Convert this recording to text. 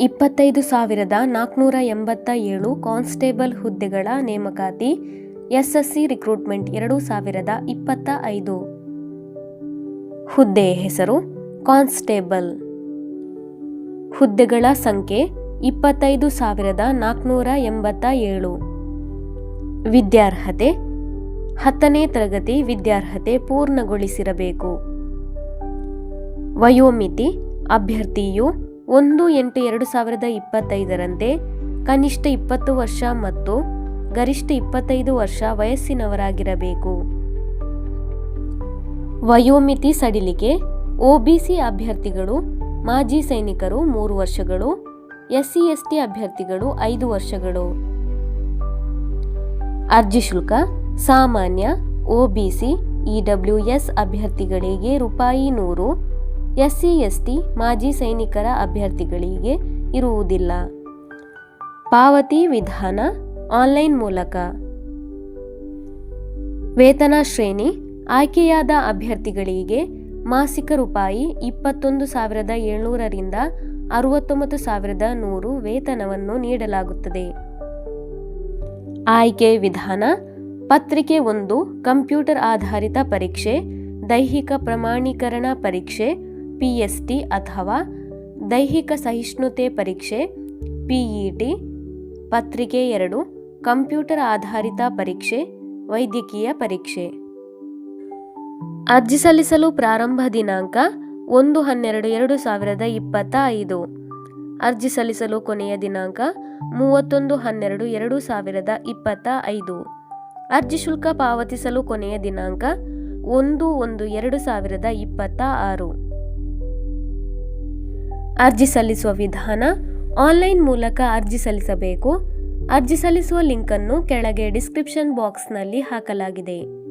ಇಪ್ಪತ್ತೈದು ಸಾವಿರದ ನಾಲ್ಕುನೂರ ಎಂಬತ್ತ ಏಳು ಕಾನ್ಸ್ಟೇಬಲ್ ಹುದ್ದೆಗಳ ನೇಮಕಾತಿ, ಎಸ್ಎಸ್ಸಿ ರಿಕ್ರೂಟ್ಮೆಂಟ್ ಎರಡು ಸಾವಿರದ ಇಪ್ಪತ್ತ ಐದು. ಹುದ್ದೆ ಹೆಸರು, ಕಾನ್ಸ್ಟೇಬಲ್. ಹುದ್ದೆಗಳ ಸಂಖ್ಯೆ, ಇಪ್ಪತ್ತೈದು ಸಾವಿರದ ನಾಲ್ಕುನೂರ ಎಂಬತ್ತ ಏಳು. ವಿದ್ಯಾರ್ಹತೆ, ಹತ್ತನೇ ತರಗತಿ ವಿದ್ಯಾರ್ಹತೆ ಪೂರ್ಣಗೊಳಿಸಿರಬೇಕು. ವಯೋಮಿತಿ, ಅಭ್ಯರ್ಥಿಯು ಒಂದು ಎಂಟು ಎರಡು ಸಾವಿರದ ಇಪ್ಪತ್ತೈದರಂತೆ ಕನಿಷ್ಠ ಇಪ್ಪತ್ತು ವರ್ಷ ಮತ್ತು ಗರಿಷ್ಠ ಇಪ್ಪತ್ತೈದು ವರ್ಷ ವಯಸ್ಸಿನವರಾಗಿರಬೇಕು. ವಯೋಮಿತಿ ಸಡಿಲಿಕೆ ಒಬಿಸಿ ಅಭ್ಯರ್ಥಿಗಳು, ಮಾಜಿ ಸೈನಿಕರು ಮೂರು ವರ್ಷಗಳು, ಎಸ್ಸಿ ಎಸ್ಟಿ ಅಭ್ಯರ್ಥಿಗಳು ಐದು ವರ್ಷಗಳು. ಅರ್ಜಿ ಶುಲ್ಕ ಸಾಮಾನ್ಯ ಒಬಿಸಿ ಇಡಬ್ಲ್ಯೂಎಸ್ ಅಭ್ಯರ್ಥಿಗಳಿಗೆ ರೂಪಾಯಿ ನೂರು ಎಸ್ಸಿ ಎಸ್ಟಿ ಮಾಜಿ ಸೈನಿಕರ ಅಭ್ಯರ್ಥಿಗಳಿಗೆ ಇರುವುದಿಲ್ಲ. ಪಾವತಿ ವಿಧಾನ ಆನ್ಲೈನ್ ಮೂಲಕ. ವೇತನ ಶ್ರೇಣಿ ಆಯ್ಕೆಯಾದ ಅಭ್ಯರ್ಥಿಗಳಿಗೆ ಮಾಸಿಕ ರೂಪಾಯಿ ಇಪ್ಪತ್ತೊಂದು ಸಾವಿರದ ಏಳ್ನೂರರಿಂದ ಅರವತ್ತೊಂಬತ್ತು ಸಾವಿರದ ನೂರು ವೇತನವನ್ನು ನೀಡಲಾಗುತ್ತದೆ. ಆಯ್ಕೆ ವಿಧಾನ ಪತ್ರಿಕೆ ಒಂದು ಕಂಪ್ಯೂಟರ್ ಆಧಾರಿತ ಪರೀಕ್ಷೆ, ದೈಹಿಕ ಪ್ರಮಾಣೀಕರಣ ಪರೀಕ್ಷೆ ಪಿಎಸ್ಟಿ ಅಥವಾ ದೈಹಿಕ ಸಹಿಷ್ಣುತೆ ಪರೀಕ್ಷೆ ಪಿಇಟಿ ಪತ್ರಿಕೆ ಎರಡು, ಕಂಪ್ಯೂಟರ್ ಆಧಾರಿತ ಪರೀಕ್ಷೆ, ವೈದ್ಯಕೀಯ ಪರೀಕ್ಷೆ. ಅರ್ಜಿ ಸಲ್ಲಿಸಲು ಪ್ರಾರಂಭ ದಿನಾಂಕ ಒಂದು ಹನ್ನೆರಡು ಎರಡು ಸಾವಿರದ ಇಪ್ಪತ್ತ ಐದು. ಅರ್ಜಿ ಸಲ್ಲಿಸಲು ಕೊನೆಯ ದಿನಾಂಕ ಮೂವತ್ತೊಂದು ಹನ್ನೆರಡು ಎರಡು ಸಾವಿರದ ಇಪ್ಪತ್ತ ಐದು. ಅರ್ಜಿ ಶುಲ್ಕ ಪಾವತಿಸಲು ಕೊನೆಯ ದಿನಾಂಕ ಒಂದು ಒಂದು ಎರಡು ಸಾವಿರದ ಇಪ್ಪತ್ತ ಆರು. ಅರ್ಜಿ ಸಲ್ಲಿಸುವ ವಿಧಾನ ಆನ್ಲೈನ್ ಮೂಲಕ ಅರ್ಜಿ ಸಲ್ಲಿಸಬೇಕು. ಅರ್ಜಿ ಸಲ್ಲಿಸುವ ಲಿಂಕನ್ನು ಕೆಳಗೆ ಡಿಸ್ಕ್ರಿಪ್ಷನ್ ಬಾಕ್ಸ್ನಲ್ಲಿ ಹಾಕಲಾಗಿದೆ.